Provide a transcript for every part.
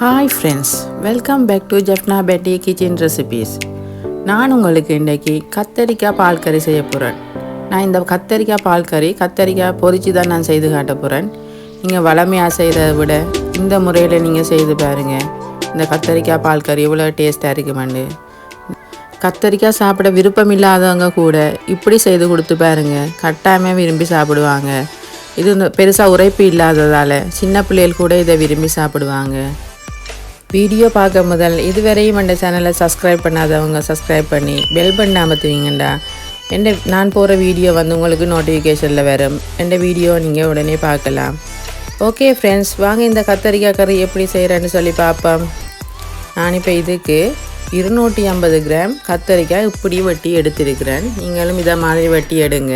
Hi friends welcome back to Jaffna Petti kitchen recipes நான் உங்களுக்கு இன்றைக்கி கத்தரிக்காய் பால் கறி செய்ய போகிறேன் நான் இந்த கத்தரிக்காய் பால் கறி கத்தரிக்காய் பொறிச்சு தான் நான் செய்து காட்ட போகிறேன் நீங்கள் வளமையாக செய்கிறத விட இந்த முறையில் நீங்கள் செய்து பாருங்கள் இந்த கத்தரிக்காய் பால் கறி இவ்வளோ டேஸ்ட்டாக இருக்குமாண்டு கத்தரிக்காய் சாப்பிட விருப்பம் இல்லாதவங்க கூட இப்படி செய்து கொடுத்து பாருங்கள் கட்டாயமாக விரும்பி சாப்பிடுவாங்க. இது இந்த பெருசாக உரைப்பு இல்லாததால் சின்ன பிள்ளைகள் கூட இதை விரும்பி சாப்பிடுவாங்க. வீடியோ பார்க்க முதல் இதுவரையும் அந்த சேனலை சப்ஸ்கிரைப் பண்ணாதவங்க சப்ஸ்கிரைப் பண்ணி பெல் பண்ண அமர்த்துவீங்கண்டா. என் நான் போகிற வீடியோ வந்து உங்களுக்கு நோட்டிஃபிகேஷனில் வரும். என் வீடியோ நீங்கள் உடனே பார்க்கலாம். ஓகே ஃப்ரெண்ட்ஸ் வாங்க இந்த கத்தரிக்காய் கறி எப்படி செய்கிறேன்னு சொல்லி பார்ப்போம். நான் இப்போ இதுக்கு இருநூற்றி ஐம்பது கிராம் கத்தரிக்காய் இப்படி வெட்டி எடுத்திருக்கிறேன். நீங்களும் இதை மாதிரி வெட்டி எடுங்க.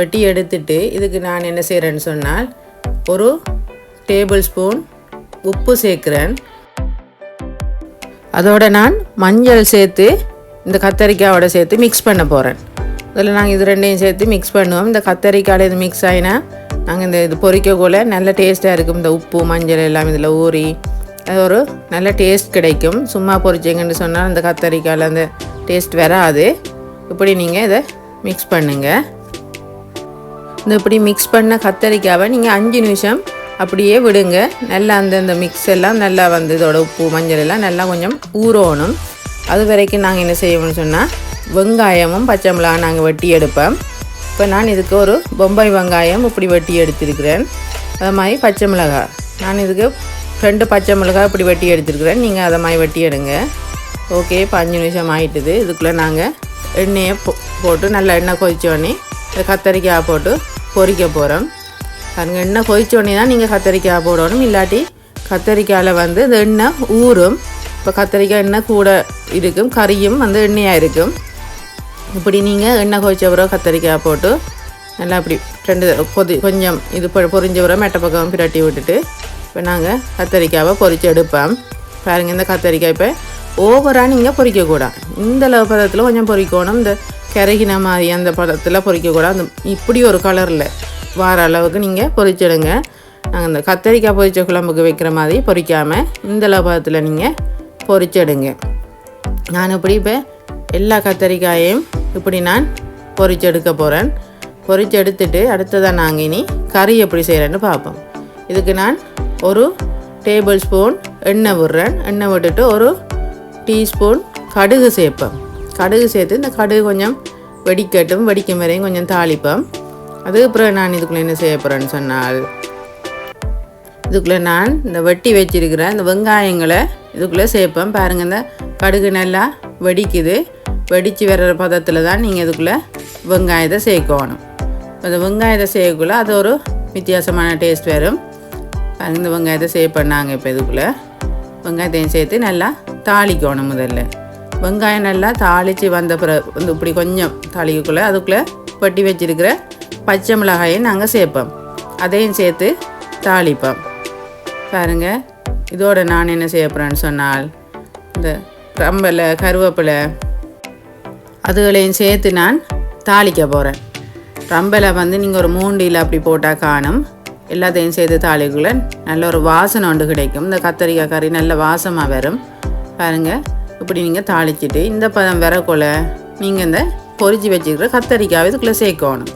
வெட்டி எடுத்துட்டு இதுக்கு நான் என்ன செய்கிறேன்னு சொன்னால் ஒரு டேபிள் ஸ்பூன் உப்பு சேர்க்குறேன். அதோட நான் மஞ்சள் சேர்த்து இந்த கத்தரிக்காயோட சேர்த்து மிக்ஸ் பண்ண போகிறேன் இதில் நாங்கள் இது ரெண்டையும் சேர்த்து மிக்ஸ் பண்ணுவோம். இந்த கத்தரிக்காயில் இது மிக்ஸ் ஆகினா நாங்கள் இந்த இது பொறிக்கக்குள்ள நல்ல டேஸ்ட்டாக இருக்கும். இந்த உப்பு மஞ்சள் எல்லாம் இதில் ஊறி அது ஒரு நல்ல டேஸ்ட் கிடைக்கும். சும்மா பொரிச்சிங்கன்னு சொன்னால் அந்த கத்தரிக்காயில் அந்த டேஸ்ட் வராது. இப்படி நீங்கள் இதை மிக்ஸ் பண்ணுங்கள் இந்த இப்படி மிக்ஸ் பண்ண கத்தரிக்காவை நீங்கள் அஞ்சு நிமிஷம் அப்படியே விடுங்க. நல்லா அந்த இந்த மிக்ஸ் எல்லாம் நல்லா வந்து இதோட உப்பு மஞ்சள் எல்லாம் நல்லா கொஞ்சம் ஊறணும். அது வரைக்கும் நாங்கள் என்ன செய்வோம்னு சொன்னால் வெங்காயமும் பச்சை மிளகாய் நாங்கள் வெட்டி எடுப்போம். இப்போ நான் இதுக்கு ஒரு பொம்பாய் வெங்காயம் இப்படி வெட்டி எடுத்திருக்கிறேன். அது மாதிரி பச்சை மிளகாய். நான் இதுக்கு ரெண்டு பச்சை மிளகாய் இப்படி வெட்டி எடுத்திருக்கிறேன். நீங்கள் அதை மாதிரி வெட்டி எடுங்க. ஓகே இப்போ அஞ்சு நிமிஷம் ஆகிட்டுது இதுக்குள்ளே நாங்கள் எண்ணெயை போ போட்டு நல்லா எண்ணெய் கொதிச்சோடனே இந்த கத்தரிக்காய் போட்டு பொறிக்க போகிறோம் பாருங்க எண்ணெய் கொதிச்சோடனே தான் நீங்கள் கத்தரிக்காய் போடணும். இல்லாட்டி கத்தரிக்காயில் வந்து இந்த எண்ணெய் ஊறும். இப்போ கத்தரிக்காய் எண்ணெய் கூட இருக்கும் கறியும் வந்து எண்ணெயாக இருக்கும். இப்படி நீங்கள் எண்ணெய் கொதிச்ச பிறகு கத்தரிக்காய் போட்டு நல்லா அப்படி ரெண்டு கொதி கொஞ்சம் இது பொ- பொரிஞ்ச பிறகு மெட்டை பக்கம் பிரட்டி விட்டுட்டு இப்போ நாங்கள் கத்தரிக்காவை பொரித்து எடுப்போம். பாருங்கள் இந்த கத்தரிக்காய் இப்போ ஓவராக நீங்கள் பொரிக்கக்கூடாது இந்த அளவு பதத்தில் கொஞ்சம் பொரிக்கணும். இந்த கரகின மாதிரி அந்த பதத்தில் பொரிக்கக்கூடாது அந்த இப்படி ஒரு கலரில் வார அளவுக்கு நீங்கள் பொரிச்சிடுங்க நாங்கள் இந்த கத்தரிக்காய் பொரிச்ச குழம்புக்கு வைக்கிற மாதிரி பொரிக்காமல் இந்த லபத்தில் நீங்கள் பொரிச்செடுங்க நான் இப்படி இப்போ எல்லா கத்தரிக்காயையும் இப்படி நான் பொரிச்சு எடுக்க போகிறேன் பொரிச்சு எடுத்துட்டு அடுத்ததாக நாங்கள் இனி கறி எப்படி செய்கிறேன்னு பார்ப்போம். இதுக்கு நான் ஒரு டேபிள் ஸ்பூன் எண்ணெய் விடுறேன். எண்ணெய் விட்டுட்டு ஒரு டீஸ்பூன் கடுகு சேர்ப்பேன் கடுகு சேர்த்து இந்த கடுகு கொஞ்சம் வெடிக்கட்டும். வெடிக்கும் வரையும் கொஞ்சம் தாளிப்பேன் அதுக்கப்புறம் நான் இதுக்குள்ளே என்ன செய்ய போகிறேன்னு சொன்னால் இதுக்குள்ளே நான் இந்த வெட்டி வச்சிருக்கிற இந்த வெங்காயங்களை இதுக்குள்ளே சேர்ப்பேன். பாருங்கள் இந்த கடுகு நல்லா வெடிக்குது. வெடித்து வர்ற பதத்தில் தான் நீங்கள் இதுக்குள்ளே வெங்காயத்தை சேர்க்கணும். அந்த வெங்காயத்தை சேர்க்கக்குள்ள அது ஒரு வித்தியாசமான டேஸ்ட் வரும். பாருங்கள் இந்த வெங்காயத்தை சேர்ப்பண்ணாங்க இப்போ இதுக்குள்ளே. வெங்காயத்தையும் சேர்த்து நல்லா தாளிக்கணும் முதல்ல. வெங்காயம் நல்லா தாளித்து வந்த பிறகு வந்து இப்படி கொஞ்சம் தாளிக்கக்குள்ளே அதுக்குள்ளே பட்டி வச்சிருக்கிற பச்சை மிளகாயும் நாங்கள் சேர்ப்போம். அதையும் சேர்த்து தாளிப்போம். பாருங்கள் இதோட நான் என்ன செய்ய போகிறேன்னு சொன்னால் இந்த ரம்பலை கருவேப்பிலை அதுகளையும் சேர்த்து நான் தாளிக்க போகிறேன் ரம்பலை வந்து நீங்கள் ஒரு மூண்டியில் அப்படி போட்டால் காணும். எல்லாத்தையும் சேர்த்து தாளிக்குள்ள நல்ல ஒரு வாசனை ஒன்று கிடைக்கும். இந்த கத்தரிக்காய் கறி நல்ல வாசமாக வரும். பாருங்கள் இப்படி நீங்கள் தாளிச்சிட்டு இந்த பதம் வரக்குள்ள நீங்கள் இந்த பொறிச்சு வச்சுக்கிற கத்தரிக்காய் இதுக்குள்ளே சேர்க்கணும்.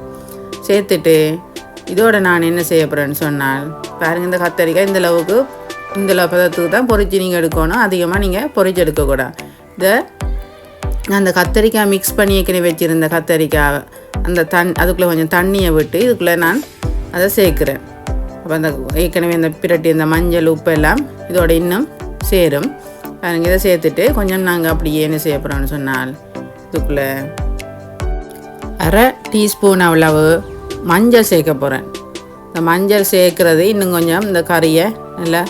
சேர்த்துட்டு இதோட நான் என்ன செய்ய போகிறேன்னு சொன்னால் பாருங்கள் இந்த கத்தரிக்காய் இந்த அளவுக்கு இந்த அளவு பதத்துக்கு தான் பொரிச்சு நீங்கள் எடுக்கணும். அதிகமாக நீங்கள் பொறிச்சு எடுக்கக்கூடாது. இதை அந்த கத்தரிக்காய் மிக்ஸ் பண்ணி ஏற்கனவே வச்சுருந்த கத்தரிக்காய் அந்த தண் அதுக்குள்ளே கொஞ்சம் தண்ணியை விட்டு இதுக்குள்ளே நான் அதை சேர்க்குறேன். அப்போ அந்த ஏற்கனவே இந்த பிரட்டி இந்த மஞ்சள் உப்பு எல்லாம் இதோட இன்னும் சேரும். பாருங்க இதை சேர்த்துட்டு கொஞ்சம் நாங்கள் அப்படியே என்ன செய்ய போகிறோம்னு சொன்னால் இதுக்குள்ளே அரை டீஸ்பூன் அவ்வளவு மஞ்சள் சேர்க்க போகிறேன் இந்த மஞ்சள் சேர்க்குறது இன்னும் கொஞ்சம் இந்த கறியை நல்லா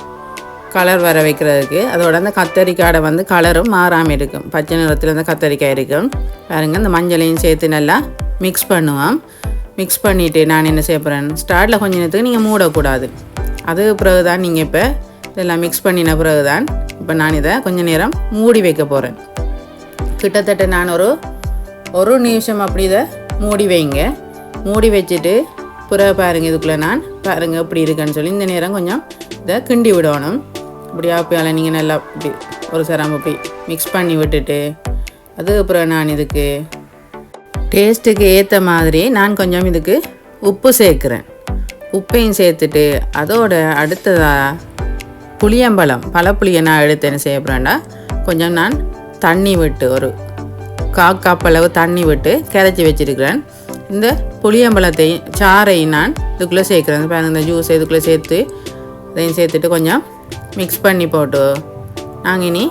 கலர் வர வைக்கிறதுக்கு. அதோட அந்த கத்தரிக்காயை வந்து கலரும் மாறாமல் இருக்கும். பச்சை நிறத்தில் இந்த கத்தரிக்காய் இருக்கும். பாருங்க இந்த மஞ்சளையும் சேர்த்து நல்லா மிக்ஸ் பண்ணுவோம். மிக்ஸ் பண்ணிவிட்டு நான் என்ன செய்ய போகிறேன் ஸ்டார்ட்டில் கொஞ்ச நேரத்துக்கு நீங்கள் மூடக்கூடாது. அது பிறகு தான் நீங்கள் இப்போ இதெல்லாம் மிக்ஸ் பண்ணின பிறகு தான் இப்போ நான் இதை கொஞ்ச நேரம் மூடி வைக்க போகிறேன் கிட்டத்தட்ட நான் ஒரு ஒரு நிமிஷம் அப்படி இதை மூடி வைங்க. மூடி வச்சுட்டு புற பாருங்கள் இதுக்குள்ளே நான். பாருங்கள் இப்படி இருக்குன்னு சொல்லி இந்த நேரம் கொஞ்சம் இதை கிண்டி விடணும். இப்படி ஆப்பியால் நீங்கள் நல்லா இப்படி ஒரு சிரமம் இப்படி மிக்ஸ் பண்ணி விட்டுட்டு அதுக்கப்புறம் நான் இதுக்கு டேஸ்ட்டுக்கு ஏற்ற மாதிரி நான் கொஞ்சம் இதுக்கு உப்பு சேர்க்குறேன். உப்பையும் சேர்த்துட்டு அதோட அடுத்ததாக புளியம்பழம் பழப்புளியை நான் எடுத்து என்ன செய்ய போகிறேன்டா கொஞ்சம் நான் தண்ணி விட்டு ஒரு கா கப்பளவு தண்ணி விட்டு கரைச்சி வச்சிருக்கிறேன். இந்த புளியம்பழத்தை சாறையும் நான் இதுக்குள்ளே சேர்க்குறேன். பாருங்க இந்த ஜூஸ் இதுக்குள்ளே சேர்த்து இதையும் சேர்த்துட்டு கொஞ்சம் மிக்ஸ் பண்ணி போட்டு நாங்கள் இனி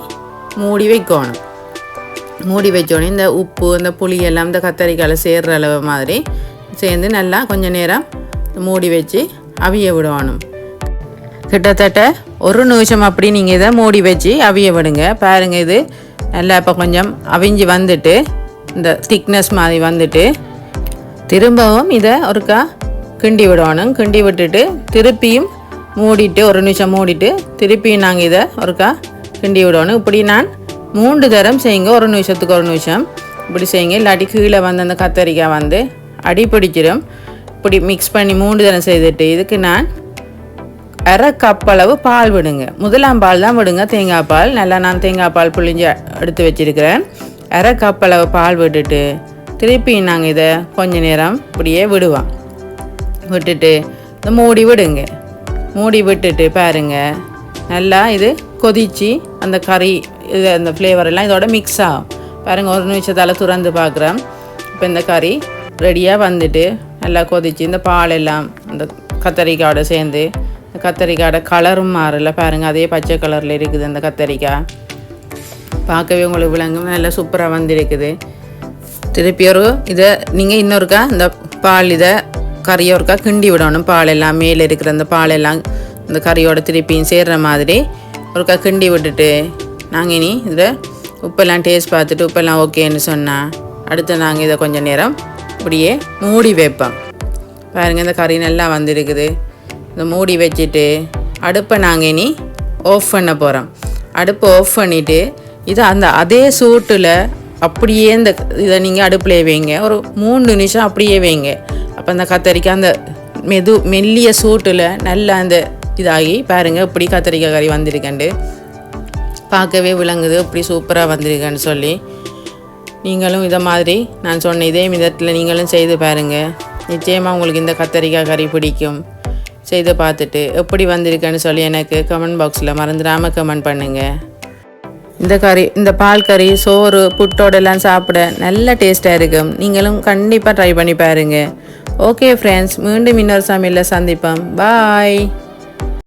மூடி வைக்கணும். மூடி வச்சோடனே இந்த உப்பு இந்த புளி எல்லாம் இந்த கத்தரிக்காயில் சேர்ற அளவு மாதிரி சேர்ந்து நல்லா கொஞ்சம் நேரம் மூடி வச்சு அவிய விடணும். கிட்டத்தட்ட ஒரு நிமிஷம் அப்படி நீங்கள் இதை மூடி வச்சு அவிய விடுங்க. பாருங்க இது நல்லா இப்போ கொஞ்சம் அவிஞ்சு வந்துட்டு இந்த திக்னஸ் மாதிரி வந்துட்டு திரும்பவும் இதை ஒருக்கா கிண்டி விடணும். கிண்டி விட்டுட்டு திருப்பியும் மூடிட்டு ஒரு நிமிஷம் மூடிட்டு திருப்பியும் நாங்கள் இதை ஒருக்கா கிண்டி விடணும். இப்படி நான் மூன்று தரம் செய்யுங்க. ஒரு நிமிஷத்துக்கு ஒரு நிமிஷம் இப்படி செய்யுங்க. இல்லாட்டி கீழே வந்து அந்த கத்தரிக்காய் வந்து அடி பிடிச்சிடும் இப்படி மிக்ஸ் பண்ணி மூன்று தரம் செய்துட்டு இதுக்கு நான் அரை கப் அளவு பால் விடுங்க. முதலாம் பால் தான் விடுங்க. தேங்காய் பால். நல்லா நான் தேங்காய் பால் புளிஞ்சு எடுத்து வச்சிருக்கிறேன். அரை கப் அளவு பால் விட்டுட்டு திருப்பி நாங்கள் இதை கொஞ்ச நேரம் இப்படியே விடுவோம். விட்டுட்டு இந்த மூடி விடுங்க. மூடி விட்டுட்டு பாருங்க. நல்லா இது கொதிச்சு அந்த கறி இது அந்த ஃப்ளேவர் எல்லாம் இதோட மிக்ஸ் ஆகும். பாருங்கள் ஒரு நிமிஷத்தால் துறந்து பார்க்குறேன். இப்போ இந்த கறி ரெடியாக வந்துட்டு நல்லா கொதிச்சு இந்த பால் எல்லாம் அந்த கத்தரிக்காயோட சேர்ந்து இந்த கத்தரிக்காயோட கலரும் மாறல. பாருங்கள் அதே பச்சை கலரில் இருக்குது அந்த கத்தரிக்காய். பார்க்கவே உங்களுக்கு விளங்கும். நல்லா சூப்பராக வந்திருக்குது. திருப்பி ஒரு இதை நீங்கள் இன்னொருக்கா இந்த பால் இதை கறியை ஒருக்கா கிண்டி விடணும். பால் எல்லாம் மேலே இருக்கிற அந்த பால் எல்லாம் இந்த கறியோட திருப்பியும் சேர்ற மாதிரி ஒருக்கா கிண்டி விட்டுட்டு நாங்கள் இனி இதை உப்பெல்லாம் டேஸ்ட் பார்த்துட்டு உப்பெல்லாம் ஓகேன்னு சொன்னால் அடுத்து நாங்கள் இதை கொஞ்சம் நேரம் இப்படியே மூடி வைப்போம். பாருங்கள் இந்த கறி நல்லா வந்திருக்குது. இதை மூடி வச்சுட்டு அடுப்பை நாங்கள் இனி ஆஃப் பண்ண போகிறோம் அடுப்பை ஆஃப் பண்ணிவிட்டு இது அந்த அதே சூட்டில் அப்படியே இந்த இதை நீங்கள் அடுப்பில் வைங்க. ஒரு மூணு நிமிஷம் அப்படியே வைங்க. அப்போ அந்த கத்தரிக்காய் அந்த மெது மெல்லிய சூட்டில் நல்லா அந்த இதாகி பாருங்கள் இப்படி கத்திரிக்காய் கறி வந்திருக்கண்டு. பார்க்கவே விளங்குது இப்படி சூப்பராக வந்திருக்கேன்னு சொல்லி. நீங்களும் இதை மாதிரி நான் சொன்ன இதே விதத்தில் நீங்களும் செய்து பாருங்கள் நிச்சயமாக உங்களுக்கு இந்த கத்தரிக்காய் கறி பிடிக்கும். செய்து பார்த்துட்டு எப்படி வந்திருக்கேன்னு சொல்லி எனக்கு கமெண்ட் பாக்ஸில் மறந்துடாமல் கமெண்ட் பண்ணுங்கள் இந்த கறி இந்த பால் கறி சோறு புட்டோடெல்லாம் சாப்பிட நல்ல டேஸ்ட்டாக இருக்கும். நீங்களும் கண்டிப்பாக ட்ரை பண்ணி பாருங்கள் ஓகே ஃப்ரெண்ட்ஸ் மீண்டும் இன்னொரு சமையலில் சந்திப்போம். பாய்